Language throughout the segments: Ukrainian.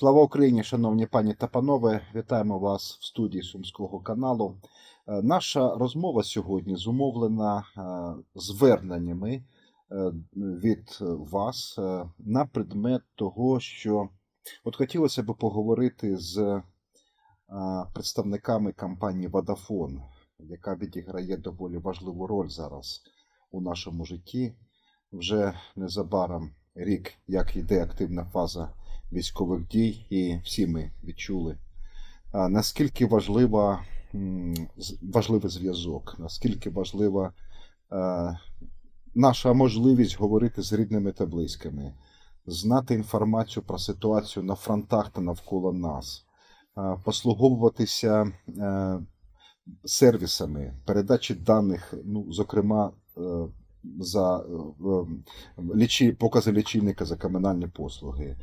Слава Україні, шановні пані та панове, вітаємо вас в студії Сумського каналу. Е, Наша розмова сьогодні зумовлена е, зверненнями е, від вас на предмет того, що от хотілося б поговорити з представниками компанії Vodafone, яка відіграє доволі важливу роль зараз у нашому житті. Вже незабаром рік, як йде активна фаза військових дій, і всі ми відчули, наскільки важлива, важливий зв'язок, наскільки важлива наша можливість говорити з рідними та близькими, знати інформацію про ситуацію на фронтах та навколо нас, послуговуватися е, сервісами передачі даних, ну, зокрема, е, за е, лічі, покази лічильника за комунальні послуги,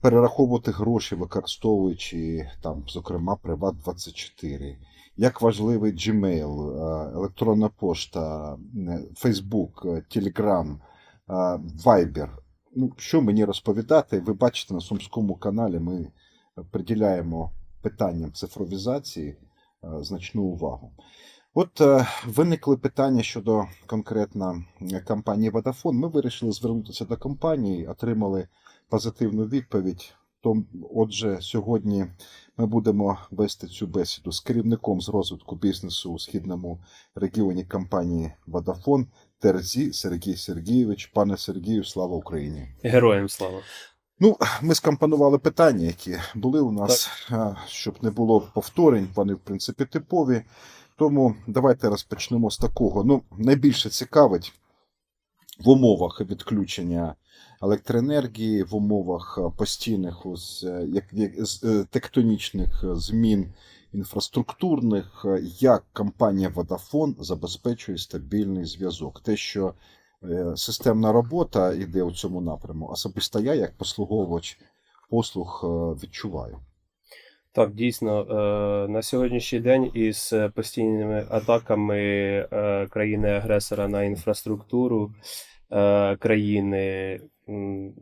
перераховувати гроші, використовуючи там, зокрема, Приват24. Як важливий Gmail, електронна пошта, е, Facebook, е, Telegram, Viber. Ну, що мені розповідати? Ви бачите на Сумському каналі ми приділяємо питанням цифровізації е, значну увагу. От е, виникли питання щодо конкретно е, компанії Vodafone. Ми вирішили звернутися до компанії, отримали позитивну відповідь. То, отже, сьогодні ми будемо вести цю бесіду з керівником з розвитку бізнесу у східному регіоні компанії Vodafone Терзі Сергій Сергійович. Пане Сергію, слава Україні! Героям слава. Ну, ми скомпонували питання, які були у нас, а, щоб не було повторень, вони, в принципі, типові. Тому давайте розпочнемо з такого. Ну, найбільше цікавить в умовах відключення електроенергії, в умовах постійних ось, е, як, як, е, тектонічних е, змін інфраструктурних, е, як компанія Vodafone забезпечує стабільний зв'язок. Те, що е, системна робота йде у цьому напряму. Особисто я, як послуговувач послуг, е, відчуваю. Так, дійсно, е, на сьогоднішній день із постійними атаками е, країни-агресора на інфраструктуру е, країни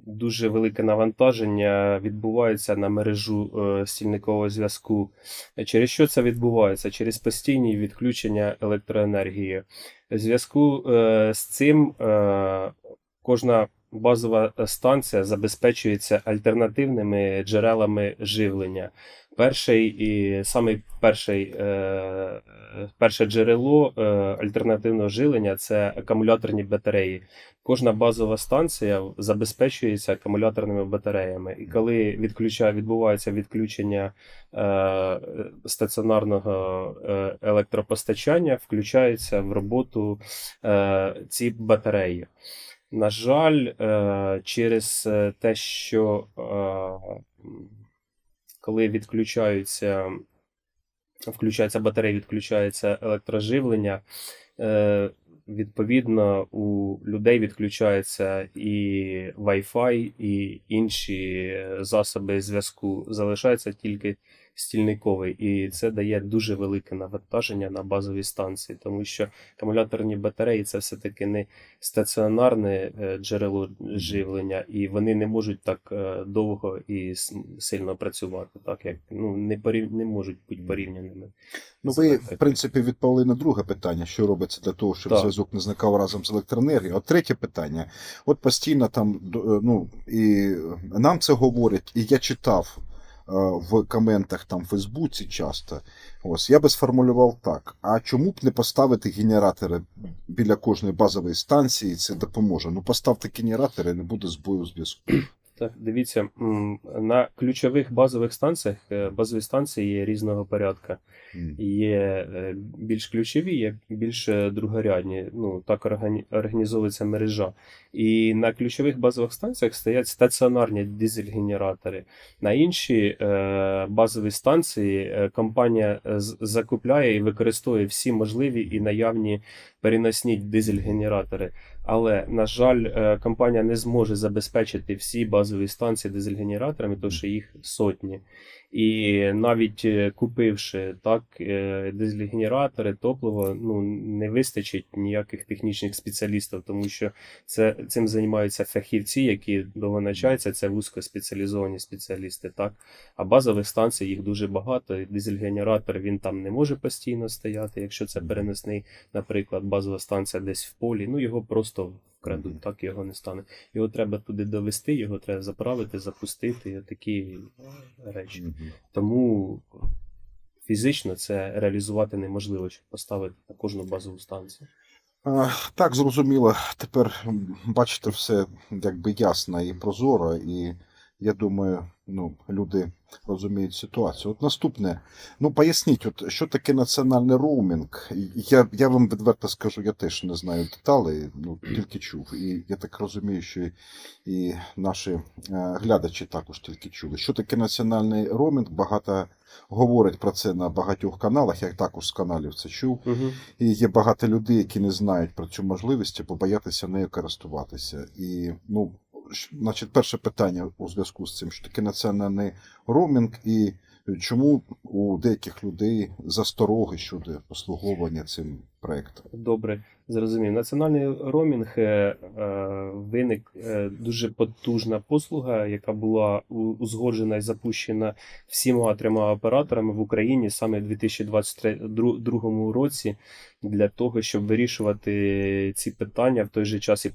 дуже велике навантаження відбувається на мережу е, стільникового зв'язку. Через що це відбувається? Через постійні відключення електроенергії. В зв'язку е, з цим е, кожна базова станція забезпечується альтернативними джерелами живлення. Перший і самий перший, е, перше джерело е, альтернативного живлення це акумуляторні батареї. Кожна базова станція забезпечується акумуляторними батареями. І коли відключає, відбувається відключення е, стаціонарного е, електропостачання, включаються в роботу е, ці батареї. На жаль, е, через е, те, що е, коли відключаються, включається батарея, відключається електроживлення, відповідно у людей відключається і Wi-Fi, і інші засоби зв'язку. Залишається тільки стільниковий, і це дає дуже велике навантаження на базові станції, тому що акумуляторні батареї це все-таки не стаціонарне е, джерело живлення, і вони не можуть так е, довго і сильно працювати, так як ну не порів... не можуть бути порівняними. Ну, ви, в принципі, відповіли на друге питання, що робиться для того, щоб Так. зв'язок не зникав разом з електроенергією. От третє питання. От постійно там, е, ну, і нам це говорять, і я читав в коментах там в Фейсбуці часто. Ось я би сформулював так: а чому б не поставити генератори біля кожної базової станції? Це допоможе. Ну, поставте генератори, не буде збою зв'язку. Так, дивіться, на ключових базових станціях е, базові станції є різного порядка. Є е, більш ключові, є більш е, другорядні. Ну так організовується мережа. І на ключових базових станціях стоять стаціонарні дизель-генератори. На інші базові станції компанія закупляє і використовує всі можливі і наявні переносні дизель-генератори. Але, на жаль, е, компанія не зможе забезпечити всі базові станції дизель-генераторами, тому що їх сотні. І навіть е, купивши так е, дизель-генератори, топливо, ну не вистачить ніяких технічних спеціалістів, тому що це цим займаються фахівці, які довго навчаються, це вузькоспеціалізовані спеціалісти. Так а базових станцій їх дуже багато. і Дизель-генератор він там не може постійно стояти. Якщо це переносний, наприклад, базова станція десь в полі, ну його просто вкрадуть, так його не стане. Його треба туди довести, його треба заправити, запустити. і Такі речі. Мгм. Тому фізично це реалізувати неможливо, щоб поставити на кожну базову станцію. А, Так, зрозуміло. Тепер бачите, все якби ясно і прозоро, і я думаю, ну, люди розуміють ситуацію. От наступне, ну поясніть, от що таке національний роумінг? Я, я вам відверто скажу, я теж не знаю деталей, ну тільки чув. І я так розумію, що і, і наші е, глядачі також тільки чули. Що таке національний роумінг? Багато говорять про це на багатьох каналах. Я також з каналів це чув. Угу. І є багато людей, які не знають про цю можливість або боятися нею користуватися. І, ну, значить, перше питання у зв'язку з цим, що таке національний роумінг, і чому у деяких людей застороги щодо послуговування цим проектом. Добре, зрозумів. Національний ромінг е, е, виник е, дуже потужна послуга, яка була узгоджена і запущена всіма трьома операторами в Україні саме в 2022 році для того, щоб вирішувати ці питання в той же час і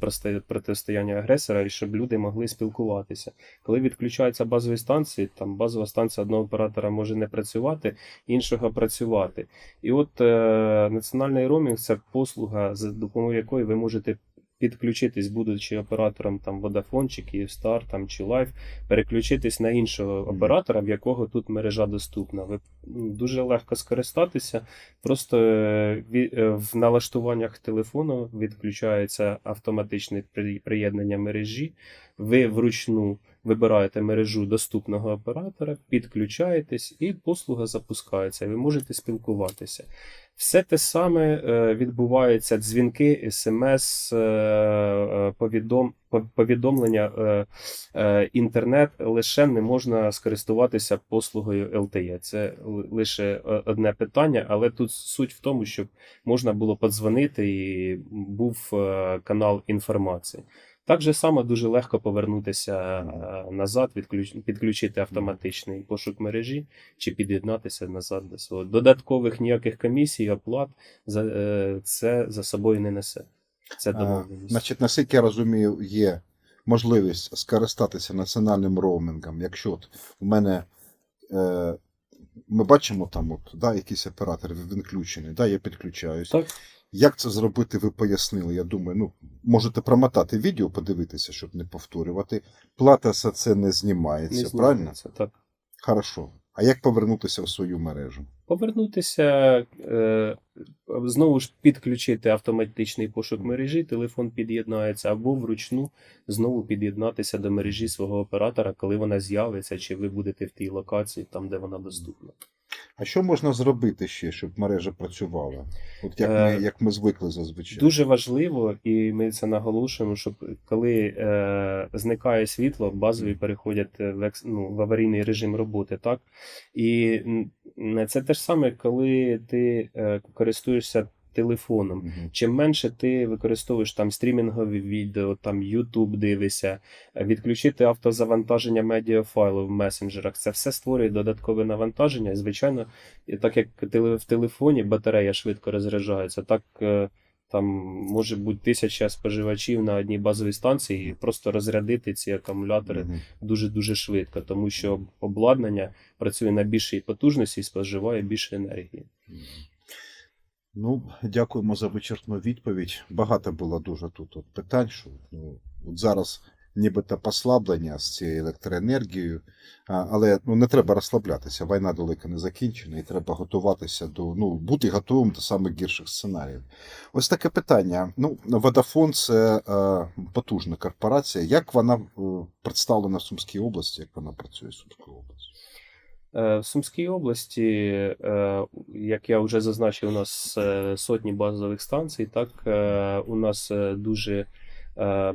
протистояння агресора, і щоб люди могли спілкуватися. Коли відключаються базові станції, там базова станція одного оператора може не працювати, іншого працювати. І от національний роумінг це послуга, за допомогою якої ви можете підключитись, будучи оператором там Vodafone чи Kyivstar там, чи Life, переключитись на іншого оператора, в якого тут мережа доступна. Ви дуже легко скористатися. Просто е, е, в налаштуваннях телефону відключається автоматичне при- приєднання мережі. Ви вручну вибираєте мережу доступного оператора, підключаєтесь, і послуга запускається. Ви можете спілкуватися. Все те саме е, відбувається дзвінки, смс, е, е, повідом, повідомлення, інтернет лише не можна скористуватися послугою LTE. Це лише одне питання, але тут суть в тому, щоб можна було подзвонити і був канал інформації. Так же само дуже легко повернутися е, назад, підключити автоматичний пошук мережі чи під'єднатися назад до свого. Додаткових ніяких комісій, оплат за, е, це за собою не несе. Це домовленість. Значить, наскільки я розумію, є можливість скористатися національним роумінгом, якщо от у мене. Ми бачимо там, от, да, якийсь оператор він включений, да, я підключаюсь. Так, Як це зробити, ви пояснили. Я думаю, ну, можете промотати відео, подивитися, щоб не повторювати. Плата за це не знімається, не правильно? знімається. Так. Хорошо. А як повернутися в свою мережу? Повернутися, е, знову ж підключити автоматичний пошук мережі, телефон під'єднається, або вручну знову під'єднатися до мережі свого оператора, коли вона з'явиться, чи ви будете в тій локації, там, де вона доступна. А що можна зробити ще, щоб мережа працювала? От як, Е, ми, як ми звикли зазвичай. Дуже важливо, і ми це наголошуємо, щоб коли е, зникає світло, базові переходять в, екс, ну, в аварійний режим роботи, так? І це те ж саме, коли ти е, користуєшся телефоном. Мгм. Чим менше ти використовуєш там стрімінгові відео, там YouTube дивишся, відключити автозавантаження медіафайлу в месенджерах, це все створює додаткове навантаження. І, звичайно, так як в телефоні батарея швидко розряджається, так е, там може бути тисяча споживачів на одній базовій станції, і просто розрядити ці акумулятори дуже-дуже швидко, тому що обладнання працює на більшій потужності і споживає більше енергії. Мгм. Ну, дякуємо за вичерпну відповідь. Багато було дуже тут от питань, що ну, от зараз нібито послаблення з цією електроенергією, але ну, не треба розслаблятися. Війна далеко не закінчена, і треба готуватися до ну, бути готовим до самих гірших сценаріїв. Ось таке питання. Ну, Vodafone – це е, потужна корпорація. Як вона е, представлена в Сумській області, як вона працює в Сумській області? Е, В Сумській області, е, як я вже зазначив, у нас е, сотні базових станцій. Так, у нас дуже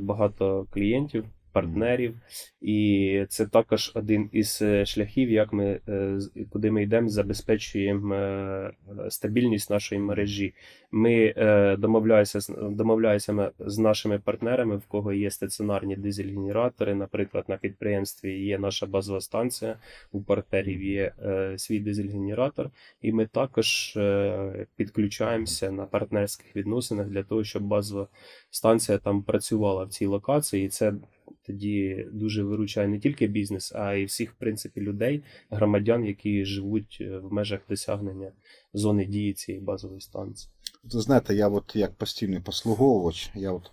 багато клієнтів партнерів, і це також один із е, шляхів, як ми е, куди ми йдемо, забезпечуємо е, стабільність нашої мережі. Ми домовляємося домовляємося з нашими партнерами, в кого є стаціонарні дизель-генератори. Наприклад, на підприємстві є наша базова станція, у партнерів є свій дизель-генератор, і ми також підключаємося на партнерських відносинах для того, щоб базова станція там працювала в цій локації. І це тоді дуже виручає не тільки бізнес, а й всіх, в принципі, людей, громадян, які живуть е, в межах досягнення зони дії цієї базової станції. Ви знаєте, я от як постійний послуговувач, я от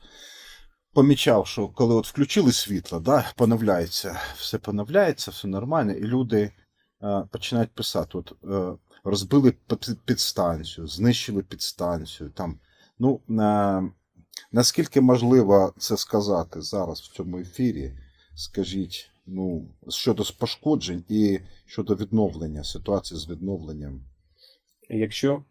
помічав, що коли от включили світло, да, поновляється, все поновляється, все нормально, і люди е, починають писати: от, е, розбили під- підстанцію, знищили підстанцію. Там, ну, е, наскільки можливо це сказати зараз в цьому ефірі? Скажіть, ну, щодо пошкоджень і щодо відновлення, ситуації з відновленням. Якщо,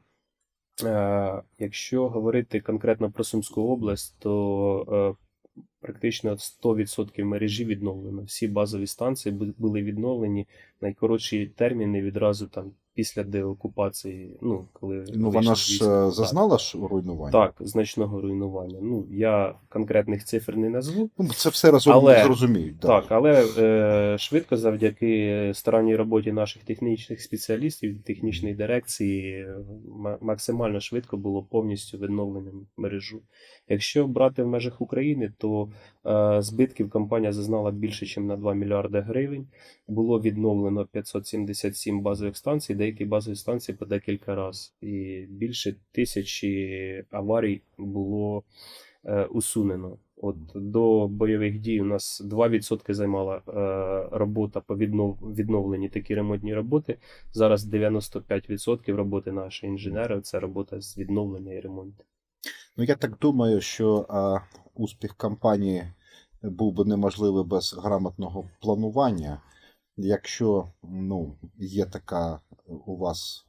е, якщо говорити конкретно про Сумську область, то е, практично 100% мережі відновлено. Всі базові станції були відновлені найкоротші терміни відразу там після деокупації. Ну, коли Ну, вона ж війська. е, зазнала ж руйнування. Так, значного руйнування. Ну, я конкретних цифр не назву. Ну, це все разом Але- зрозуміють. Да. Так, але е, швидко завдяки старанній роботі наших технічних спеціалістів, технічної дирекції, максимально швидко було повністю відновлено мережу. Якщо брати в межах України, то е, збитків компанія зазнала більше, ніж на 2 мільярди гривень. Було відновлено 577 базових станцій, деякі базові станції по декілька разів. І більше тисячі аварій було е, усунено. От до бойових дій у нас 2% займала е, робота по віднов, відновленні такі ремонтні роботи. Зараз 95% роботи наших інженерів це робота з відновлення і ремонту. Ну, я так думаю, що а, успіх компанії був би неможливий без грамотного планування. Якщо ну, є така у вас,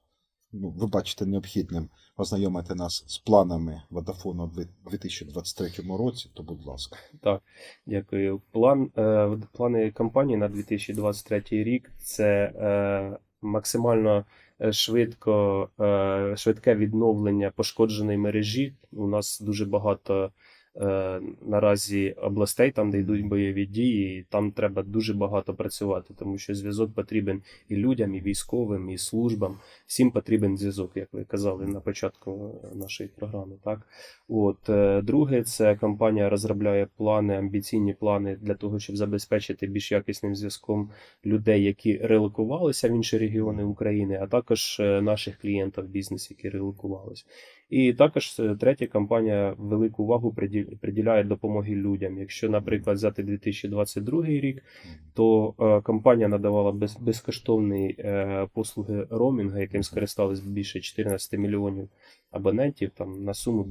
ну, ви бачите необхідним ознайомити нас з планами Vodafone у 2023 році, то будь ласка. Так, Дякую. План, е, плани компанії на 2023 рік це е, максимально е, швидко, е, швидке відновлення пошкодженої мережі. У нас дуже багато наразі областей, там, де йдуть бойові дії, і там треба дуже багато працювати, тому що зв'язок потрібен і людям, і військовим, і службам. Всім потрібен зв'язок, як ви казали на початку нашої програми. Так? От, е, друге, це компанія розробляє плани, амбіційні плани для того, щоб забезпечити більш якісним зв'язком людей, які релокувалися в інші регіони України, а також е, наших клієнтів бізнесу, які релокувалися. І також е, третя компанія велику увагу приді- приділяє допомоги людям. Якщо, наприклад, взяти 2022 рік, то е, компанія надавала без, безкоштовні е, послуги ромінгу, яким скористались більше 14 мільйонів абонентів там на суму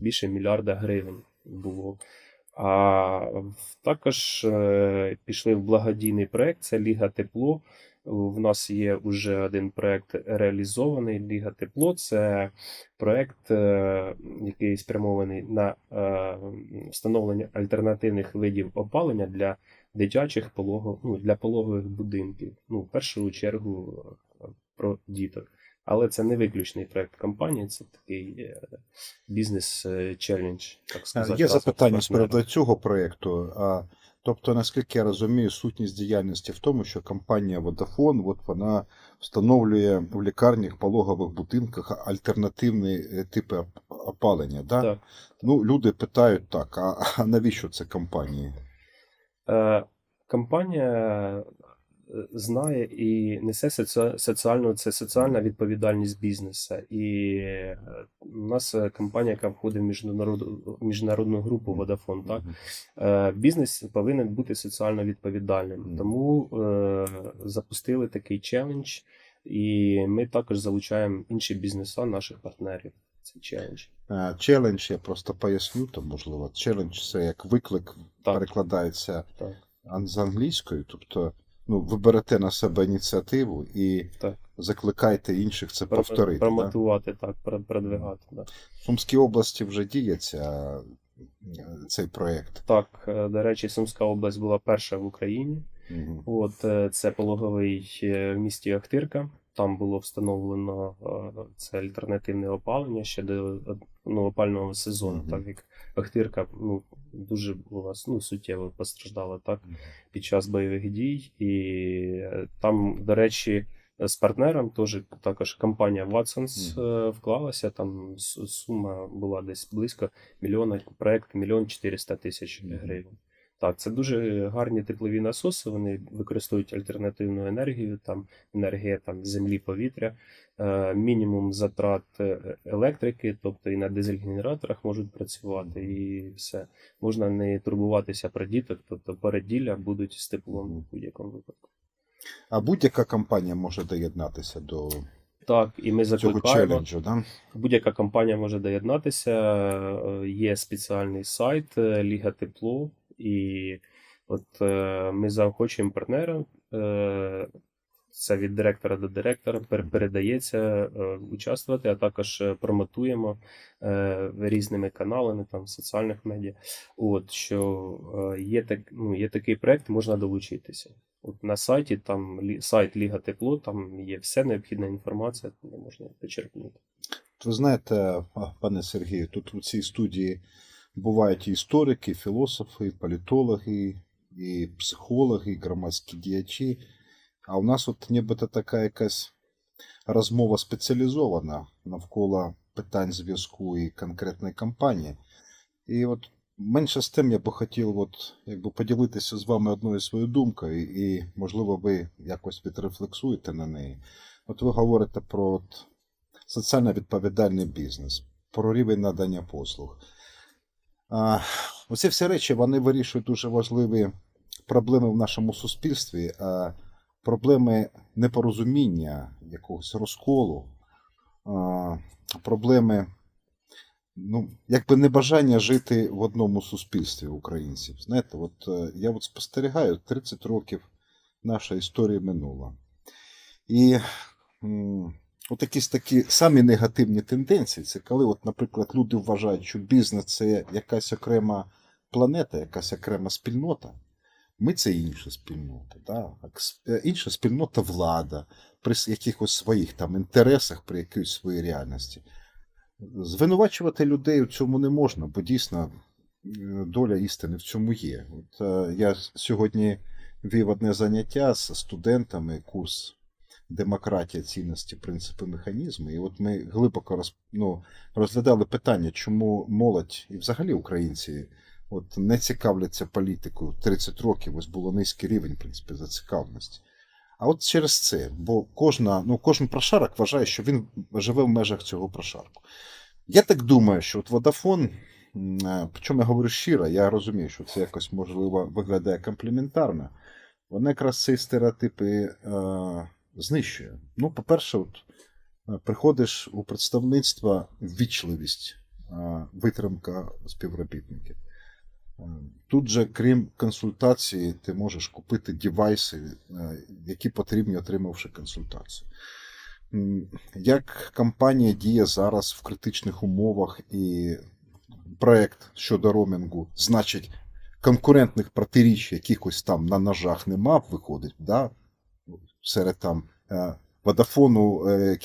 більше мільярда гривень було. А також е, пішли в благодійний проект. Це Ліга Тепло. В нас є вже один проект реалізований. Ліга Тепло це проект, е, який спрямований на е, встановлення альтернативних видів опалення для дитячих полого, ну, для пологових будинків. Ну, в першу чергу е, про діток. Але це не виключний проект компанії, це такий е, бізнес-челендж, так сказати. Є запитання з приводу цього проєкту. А, Тобто, наскільки я розумію, сутність діяльності в тому, що компанія Vodafone, от вона встановлює в лікарнях, пологових будинках альтернативні е, типи опалення. Да? Так. Ну, люди питають так: а, а навіщо це компанії? Е, Компанія знає і несе соці- соціальну, це соціальна відповідальність бізнесу. І е, у нас е, компанія, яка входить в міжнародну, міжнародну групу Vodafone, так? Е, Бізнес повинен бути соціально відповідальним. Тому е, запустили такий челендж, і ми також залучаємо інші бізнеса, наших партнерів. Цей челендж. Челендж, я просто поясню, то можливо. Челендж це як виклик, Так. перекладається Так. з англійської. Тобто, ну, ви берете на себе ініціативу і Так. закликаєте інших це Про- повторити. Да? Промотувати, так, передвигати продвигати. Да. В Сумській області вже діється е, цей проєкт? Так, е, до речі, Сумська область була перша в Україні. Угу. От е, це пологовий в місті Охтирка. Там було встановлено е, це альтернативне опалення ще до е, ну, опального сезону, Мгм. так як Охтирка ну, дуже була ну, суттєво постраждала так під час бойових дій. І е, там, до речі, з партнером теж також компанія Watsons е, вклалася. Там сума була десь близько мільйона, проект мільйон 400 тисяч гривень. Так, це дуже гарні теплові насоси. Вони використовують альтернативну енергію, там енергія там землі, повітря, е, мінімум затрат е, електрики, тобто і на дизель-генераторах можуть працювати, і все. Можна не турбуватися про діток, тобто переділля будуть з теплом в будь-якому випадку. А будь-яка компанія може доєднатися до Так, і ми закликаємо. да? Будь-яка компанія може доєднатися. е, Є спеціальний сайт е, Ліга Тепло, і от е, ми заохочуємо партнера. е, Це від директора до директора пер- передається е, участвувати, а також е, промотуємо е, різними каналами там соціальних медіа. От що е, є так, ну, є такий проект, можна долучитися. От на сайті там сайт Ліга Тепло, там є вся необхідна інформація, можна почерпнути. Ви знаєте, пане Сергію, тут у цій студії бувають і історики, і філософи, і політологи, і психологи, і громадські діячі. А у нас от нібито така якась розмова спеціалізована навколо питань зв'язку і конкретної кампанії. І от менше з тим я би хотів от, якби поділитися з вами одною своєю думкою, і, можливо, ви якось відрефлексуєте на неї. От ви говорите про от, соціально відповідальний бізнес, про рівень надання послуг. Оці всі речі вони вирішують дуже важливі проблеми в нашому суспільстві, проблеми непорозуміння, якогось розколу, проблеми, ну, якби небажання жити в одному суспільстві українців. Знаєте, от е, я от спостерігаю 30 років наша історія минула. І от якісь такі самі негативні тенденції, це коли, от, наприклад, люди вважають, що бізнес це якась окрема планета, якась окрема спільнота. Ми це інша спільнота. Да? Е, Інша спільнота влада при якихось своїх там інтересах, при якійсь своїй реальності. Звинувачувати людей у цьому не можна, бо дійсно е, доля істини в цьому є. От, е, я сьогодні вів одне заняття з студентами, курс демократія, цінності, принципи, механізми. І от ми глибоко роз, ну, розглядали питання, чому молодь і взагалі українці от, не цікавляться політикою. 30 років ось було низький рівень, в принципі, зацікавленості. А от через це, бо кожна, ну, кожен прошарок вважає, що він живе в межах цього прошарку. Я так думаю, що от Водафон, е, причому я говорю щиро, я розумію, що це якось можливо виглядає компліментарно. Вона якраз ці стереотипи е, знищує. Ну, по-перше, от, е, приходиш у представництво ввічливість, е, витримка співробітників. Е, Тут же, крім консультації, ти можеш купити девайси, які потрібні, отримавши консультацію. Як компанія діє зараз в критичних умовах і проект щодо ромінгу, значить, конкурентних протиріч якихось там на ножах нема, виходить, да? Серед там Водафону, е,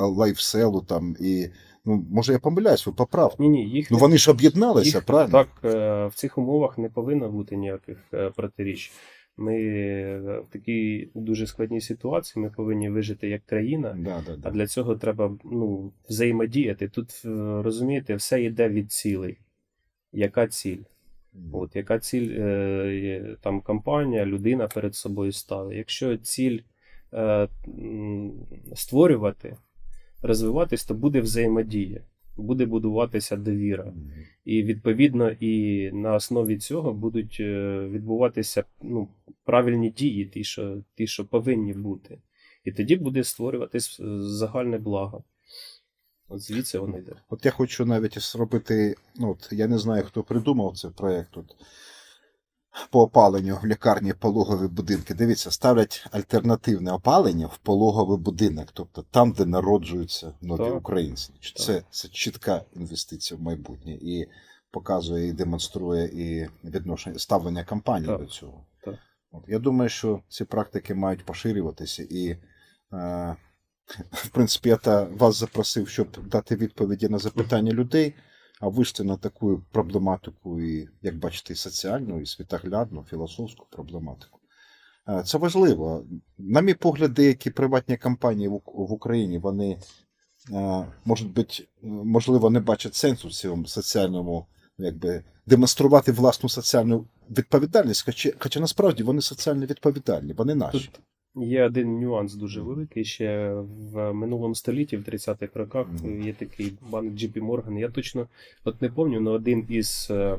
е, Лайфселу там і. Ну, може, я помиляюсь, ви поправте. Ні, ні, їх Ну вони ж об'єдналися, їх- правильно? Так, е, в цих умовах не повинно бути ніяких протиріч. Ми в такій дуже складній ситуації ми повинні вижити як країна. Да, да, А для цього треба ну, взаємодіяти. Тут розумієте, все йде від цілей. Яка ціль? От яка ціль е, там компанія, людина перед собою ставить. Якщо ціль е, створювати, розвиватись, то буде взаємодія, буде будуватися довіра. І відповідно, і на основі цього будуть е, відбуватися ну, правильні дії, ті, що, ті, що повинні бути. І тоді буде створюватись е, загальне благо. От звідси воно йде. От я хочу навіть зробити, ну от я не знаю, хто придумав цей проєкт по опаленню в лікарні пологові будинки. Дивіться, ставлять альтернативне опалення в пологовий будинок, тобто там, де народжуються нові Так. українці. Так. Це, це чітка інвестиція в майбутнє. І показує і демонструє і відношення ставлення компанії Так, до цього. так. От, я думаю, що ці практики мають поширюватися, і, е, в принципі, я та вас запросив, щоб дати відповіді на запитання людей, а вийшли на таку проблематику, і, як бачите, і соціальну, і світоглядну, філософську проблематику. Е, Це важливо. На мій погляд, деякі приватні компанії в Україні вони, е, можуть бути, можливо, не бачать сенсу в цьому соціальному, якби демонструвати власну соціальну відповідальність, хоча, хоча насправді вони соціально відповідальні, вони наші. Є один нюанс дуже великий. Ще в минулому столітті, в 30-х роках, є такий банк JP Morgan. Я точно от не пам'ятаю, але один із е,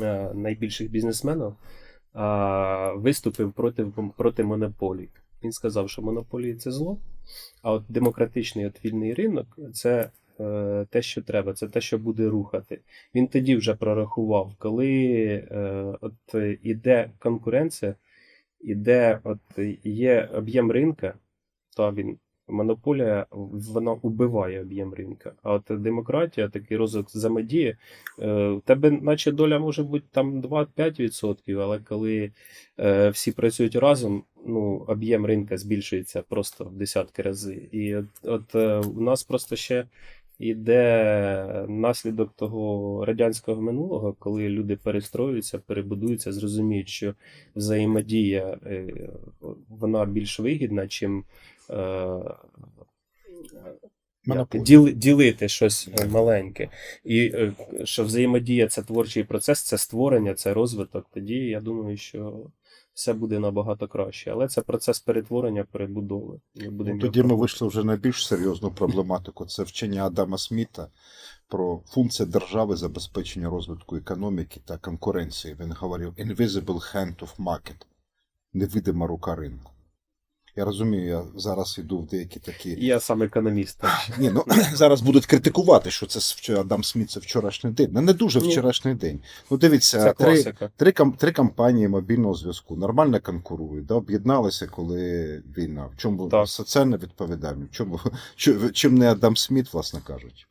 е, найбільших бізнесменів е, виступив проти, проти монополій. Він сказав, що монополії це зло, а от демократичний от вільний ринок це е, те, що треба, це те, що буде рухати. Він тоді вже прорахував, коли е, от е, іде конкуренція, іде, от є об'єм ринка, то він монополія вона убиває об'єм ринка. А от демократія, такий розвиток взаємодії, е, у тебе, наче доля може бути там 2-5%, але коли е, всі працюють разом, ну, об'єм ринка збільшується просто в десятки рази. І от, от е, у нас просто ще іде наслідок того радянського минулого, коли люди перестроюються, перебудуються, зрозуміють, що взаємодія е, вона більш вигідна, чим е, як, Монополія. ділити щось маленьке. І е, що взаємодія це творчий процес, це створення, це розвиток. Тоді я думаю, що все буде набагато краще. Але це процес перетворення, перебудови. Ми Ну, Тоді ми вийшли вже на більш серйозну проблематику. Це вчення Адама Сміта про функцію держави забезпечення розвитку економіки та конкуренції. Він говорив invisible hand of market, невидима рука ринку. Я розумію, я зараз йду в деякі такі. Я сам економіст. Ні, ну зараз будуть критикувати, що це Адам Сміт це вчорашній день. Ну не дуже Ні. вчорашній день. Ну дивіться, три. Три, три компанії мобільного зв'язку нормально конкурують, да? об'єдналися, коли війна. В чому Так. соціальна відповідальність? В Чому, чим не Адам Сміт, власне кажучи.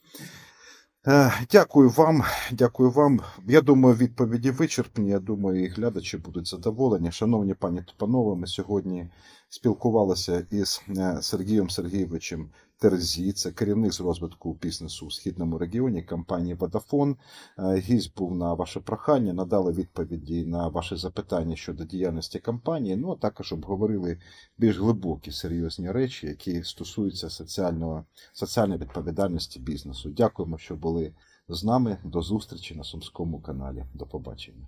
Е, Дякую вам. Дякую вам. Я думаю, відповіді вичерпні. Я думаю, і глядачі будуть задоволені. Шановні пані та панове, ми сьогодні спілкувалися із е, Сергієм Сергійовичем Терзі, це керівник з розвитку бізнесу у східному регіоні компанії Vodafone. Е, Гість був на ваше прохання, надали відповіді на ваші запитання щодо діяльності компанії. Ну а також обговорили більш глибокі серйозні речі, які стосуються соціального, соціальної відповідальності бізнесу. Дякуємо, що були з нами. До зустрічі на Сумському каналі. До побачення.